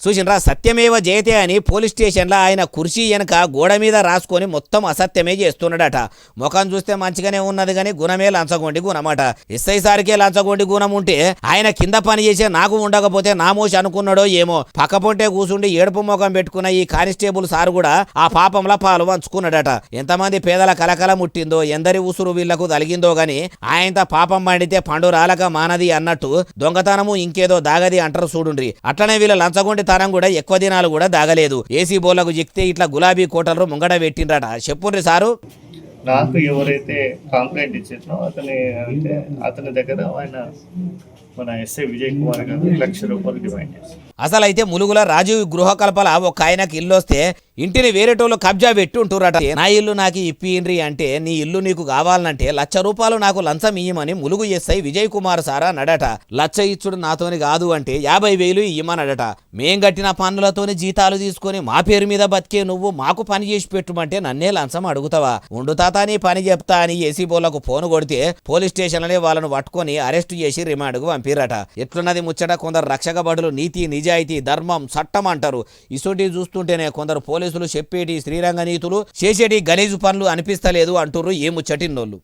చూసినరా సత్యమేవ జయతే అని పోలీస్ స్టేషన్లో ఆయన కుర్చీ వెనక గోడ మీద రాసుకొని మొత్తం అసత్యమే చేస్తున్నాడట. ముఖం చూస్తే మంచిగానే ఉన్నది కానీ గుణమే లంచగొండి గుణమాట. ఎస్ఐ సారికే లంచగొండి గుణం ఉంటే ఆయన కింద పని చేసే నాకు ఉండకపోతే నామోషి అనుకున్నాడో ఏమో. పక్కపొంటే కూసుండి ఏడుపు ముఖం పెట్టుకున్న ఈ కానిస్టేబుల్ సార్ కూడా ఆ పాపంలో పాలు పంచుకున్నాడట. ఎంతమంది పేదల కలకల ముట్టిందో ఎందరి ఉసురు వీళ్ళకు తలిగిందో గాని ఆయనత పాపం పండితే పండు రాలక మానది అన్నట్టు దొంగతనము ఇంకేదో దాగది అంటారు చూడుండ్రి. అట్లనే వీళ్ళ లంచగొండి తరం కూడా ఎక్కువ దినాలు కూడా దాగలేదు. ఏసీ బోలకు జిక్తే ఇట్లా గులాబీ కోటలు ముంగడ పెట్టిండ్రట. చెప్పుండ్రి సారు. నాకు ఎవరైతే కంప్లైంట్ ఇచ్చారో అతని అంటే అతని దగ్గర ఆయన మన ఎస్ఐ విజయ్ కుమార్ గారు లక్ష రూపాయలు డిమాండ్ చేశారు. అసలు అయితే ములుగుల రాజీవ్ గృహ కల్పల ఒక ఆయనకి ఇల్లు వస్తే ఇంటిని వేరేటోళ్ళు కబ్జా పెట్టి నా ఇల్లు నాకు ఇప్పియండ్రి అంటే నీ ఇల్లు నీకు కావాలంటే లక్ష రూపాయలు నాకు లంచం ఇయ్యమని ములుగు ఎస్ఐ విజయ్ కుమార్ సారా నడట లచ్చ ఇచ్చుడు నాతోని కాదు అంటే యాభై వేలు ఇయ్యమనడట మేం కట్టిన పన్నులతోని జీతాలు తీసుకొని మా పేరు మీద బతికే నువ్వు మాకు పని చేసి పెట్టుమంటే నన్నే లంచం అడుగుతావా? ఉండు నీ పని చెప్తా అని ఏసీ బోర్లకు ఫోన్ కొడితే పోలీస్ స్టేషన్లనే వాళ్ళను పట్టుకొని అరెస్ట్ చేసి రిమాండ్కు పంపిరట ఎట్లున్నది ముచ్చట? కొందరు రక్షక బడులు నీతి నిజాయితీ ధర్మం చట్టం అంటారు. ఇసోటి చూస్తుంటేనే కొందరు పోలీసులు చెప్పేటి శ్రీరంగ నీతులు చేసేటి గలీజు పనులు అనిపిస్తలేదు అంటుర్రు ఏ ముచ్చటిన్నోళ్ళు.